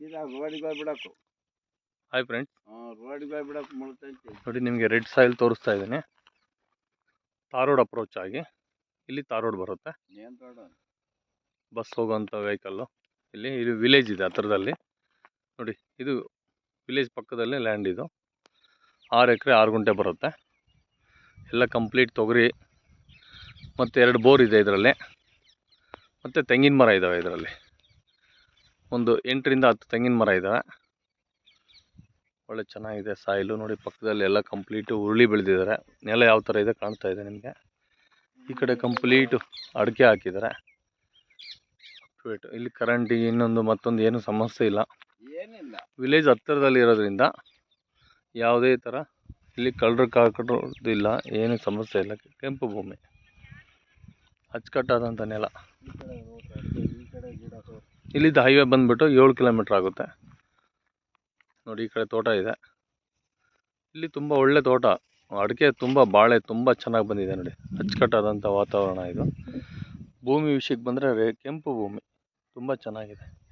ಸೀದಾ ರೋಡಿಗೆ ಹೋಗ್ಬಿಡಕು. Hi friends ರೋಡಿಗೆ ಮುಳ್ತೈತಿ ನೋಡಿ ನಿಮಗೆ ರೆಡ್ ಸಾಯಿಲ್ ತೋರಿಸ್ತಾ ಇದ್ದೀನಿ. ತಾರೋಡ್ ಅಪ್ರೋಚ್ ಆಗಿ. ಇಲ್ಲಿ ತಾರೋಡ್ ಬರುತ್ತೆ. ಏನ್ ರೋಡು ಬಸ್ ಹೋಗುವಂಥ ವೆಹಿಕಲ್ಲು ಇಲ್ಲಿ ಇದು ವಿಲೇಜ್ ಇದೆ ಹತ್ರದಲ್ಲಿ. ನೋಡಿ ಇದು ವಿಲೇಜ್ ಪಕ್ಕದಲ್ಲೇ ಲ್ಯಾಂಡ್ ಇದು. ಆರು ಎಕರೆ ಆರು ಗುಂಟೆ ಬರುತ್ತೆ. ಎಲ್ಲ ಕಂಪ್ಲೀಟ್ ತೊಗರಿ ಮತ್ತು ಎರಡು ಬೋರ್ ಇದೆ ಇದರಲ್ಲಿ. ಮತ್ತು ತೆಂಗಿನ ಮರ ಇದ್ದಾವೆ ಇದರಲ್ಲಿ. ಒಂದು ಎಂಟರಿಂದ ಹತ್ತು ತೆಂಗಿನ ಮರ ಇದ್ದಾವೆ ಒಳ್ಳೆ ಚೆನ್ನಾಗಿದೆ ಸಾಯಿಲು. ನೋಡಿ ಪಕ್ಕದಲ್ಲಿ ಎಲ್ಲ ಕಂಪ್ಲೀಟು ಉರುಳಿ ಬೆಳೆದಿದ್ದಾರೆ. ನೆಲ ಯಾವ ಥರ ಇದೆ ಕಾಣ್ತಾ ಇದೆ ನಿಮಗೆ? ಈ ಕಡೆ ಕಂಪ್ಲೀಟು ಅಡಿಕೆ ಹಾಕಿದ್ದಾರೆ. ಇಲ್ಲಿ ಕರೆಂಟಿಗೆ ಇನ್ನೊಂದು ಮತ್ತೊಂದು ಏನು ಸಮಸ್ಯೆ ಇಲ್ಲ. ಏನಿಲ್ಲ. ವಿಲೇಜ್ ಹತ್ತಿರದಲ್ಲಿ ಇರೋದ್ರಿಂದ ಯಾವುದೇ ಥರ ಇಲ್ಲಿ ಕಳ್ಳರು ಕಾಕಡೋದು ಇಲ್ಲ. ಏನು ಸಮಸ್ಯೆ ಇಲ್ಲ. ಕೆಂಪು ಭೂಮಿ. ಅಚ್ಚುಕಟ್ಟಾದಂಥ ನೆಲ ಈ ಕಡೆ ರೋಡ್ ಅಷ್ಟೇ, ಈ ಕಡೆ ಗಿಡ ತೋಟ. ಇಲ್ಲಿದ್ದ ಹೈವೇ ಬಂದುಬಿಟ್ಟು ಏಳು ಕಿಲೋಮೀಟ್ರ್ ಆಗುತ್ತೆ. ನೋಡಿ, ಈ ಕಡೆ ತೋಟ ಇದೆ. ಇಲ್ಲಿ ತುಂಬ ಒಳ್ಳೆ ತೋಟ. ಅಡಿಕೆ ತುಂಬ, ಬಾಳೆ ತುಂಬ ಚೆನ್ನಾಗಿ ಬಂದಿದೆ ನೋಡಿ. ಅಚ್ಚುಕಟ್ಟಾದಂಥ ವಾತಾವರಣ ಇದು. ಭೂಮಿ ವಿಷಯಕ್ಕೆ ಬಂದರೆ ಕೆಂಪು ಭೂಮಿ. ತುಂಬ ಚೆನ್ನಾಗಿದೆ.